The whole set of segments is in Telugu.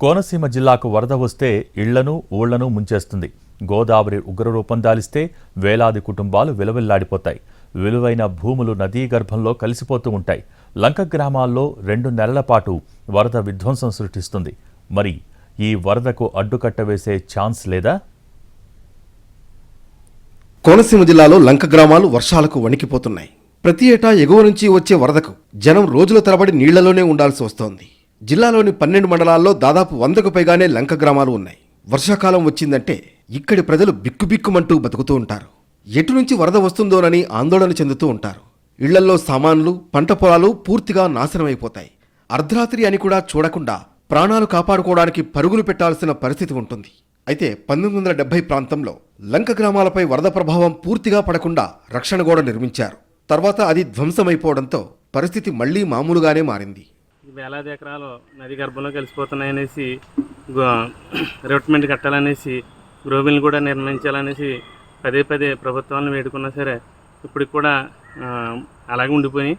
కోనసీమ జిల్లాకు వరద వస్తే ఇళ్ళను ఊళ్ళను ముంచేస్తుంది. గోదావరి ఉగ్రరూపం దాలిస్తే వేలాది కుటుంబాలు విలవిల్లాడిపోతాయి. విలువైన భూములు నదీ గర్భంలో కలిసిపోతూ ఉంటాయి. లంక గ్రామాల్లో రెండు నెలల పాటు వరద విధ్వంసం సృష్టిస్తుంది. మరి ఈ వరదకు అడ్డుకట్ట వేసే ఛాన్స్ లేదా? కోనసీమ జిల్లాలో లంక గ్రామాలు వర్షాలకు వణికిపోతున్నాయి. ప్రతి ఏటా ఎగువ నుంచి వచ్చే వరదకు జనం రోజుల తరబడి నీళ్ళలోనే ఉండాల్సి వస్తోంది. జిల్లాలోని పన్నెండు మండలాల్లో దాదాపు వందకు పైగానే లంక గ్రామాలు ఉన్నాయి. వర్షాకాలం వచ్చిందంటే ఇక్కడి ప్రజలు బిక్కుబిక్కుమంటూ బతుకుతూ ఉంటారు. ఎటు నుంచి వరద వస్తుందోనని ఆందోళన చెందుతూ ఉంటారు. ఇళ్ళల్లో సామాన్లు పంట పొలాలు పూర్తిగా నాశనమైపోతాయి. అర్ధరాత్రి అని కూడా చూడకుండా ప్రాణాలు కాపాడుకోవడానికి పరుగులు పెట్టాల్సిన పరిస్థితి ఉంటుంది. అయితే పంతొమ్మిది వందల డెబ్బై ప్రాంతంలో లంక గ్రామాలపై వరద ప్రభావం పూర్తిగా పడకుండా రక్షణ గోడ నిర్మించారు. తర్వాత అది ధ్వంసమైపోవడంతో పరిస్థితి మళ్ళీ మామూలుగానే మారింది. వేలాది ఎకరాలు నది గర్భంలో కలిసిపోతున్నాయనేసి రివట్మెంట్ కట్టాలనేసి గ్రోబిల్ని కూడా నిర్మించాలనేసి పదే పదే ప్రభుత్వాలను వేడుకున్నా సరే ఇప్పటికి కూడా అలాగే ఉండిపోయి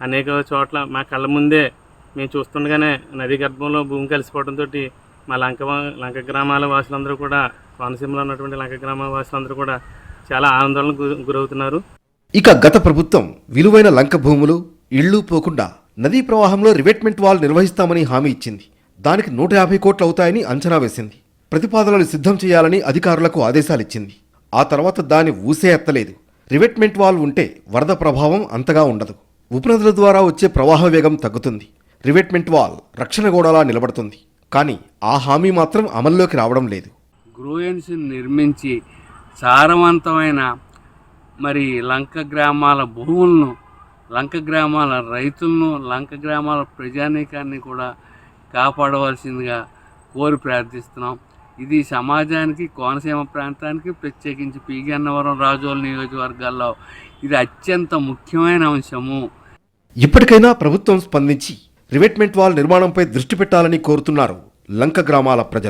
అనేక చోట్ల మా కళ్ళ ముందే మేము చూస్తుండగానే నది గర్భంలో భూమి కలిసిపోవడంతో మా లంక లంక గ్రామాల వాసులందరూ కూడా కోనసీమలో ఉన్నటువంటి లంక గ్రామాల వాసులందరూ కూడా చాలా ఆందోళనకు గురి- గురవుతున్నారు. ఇక గత ప్రభుత్వం విలువైన లంక భూములు ఇళ్ళు పోకుండా నదీ ప్రవాహంలో రివెట్మెంట్ వాల్ నిర్వహిస్తామని హామీ ఇచ్చింది. దానికి నూట యాభై కోట్లు అవుతాయని అంచనా వేసింది. ప్రతిపాదనలు సిద్ధం చేయాలని అధికారులకు ఆదేశాలిచ్చింది ఆ తర్వాత దాని ఊసే ఎత్తలేదు. రివెట్మెంట్ వాల్ ఉంటే వరద ప్రభావం అంతగా ఉండదు. ఉపనదుల ద్వారా వచ్చే ప్రవాహ వేగం తగ్గుతుంది. రివెట్మెంట్ వాల్ రక్షణ గోడలా నిలబడుతుంది. కానీ ఆ హామీ మాత్రం అమల్లోకి రావడం లేదు. గ్రూయన్స్ నిర్మించి సారవంతమైన మరి లంక గ్రామాల భూములను లంక గ్రామాల రైతులను లంక గ్రామాల ప్రజానీకాన్ని కూడా కాపాడవలసిందిగా కోరి ప్రార్థిస్తున్నాం. ఇది సమాజానికి కోనసీమ ప్రాంతానికి ప్రత్యేకించి పీగన్నవరం రాజోల నియోజకవర్గాల్లో ఇది అత్యంత ముఖ్యమైన అంశము. ఇప్పటికైనా ప్రభుత్వం స్పందించి రివెట్మెంట్ వాల్ నిర్మాణంపై దృష్టి పెట్టాలని కోరుతున్నారు లంక గ్రామాల ప్రజలు.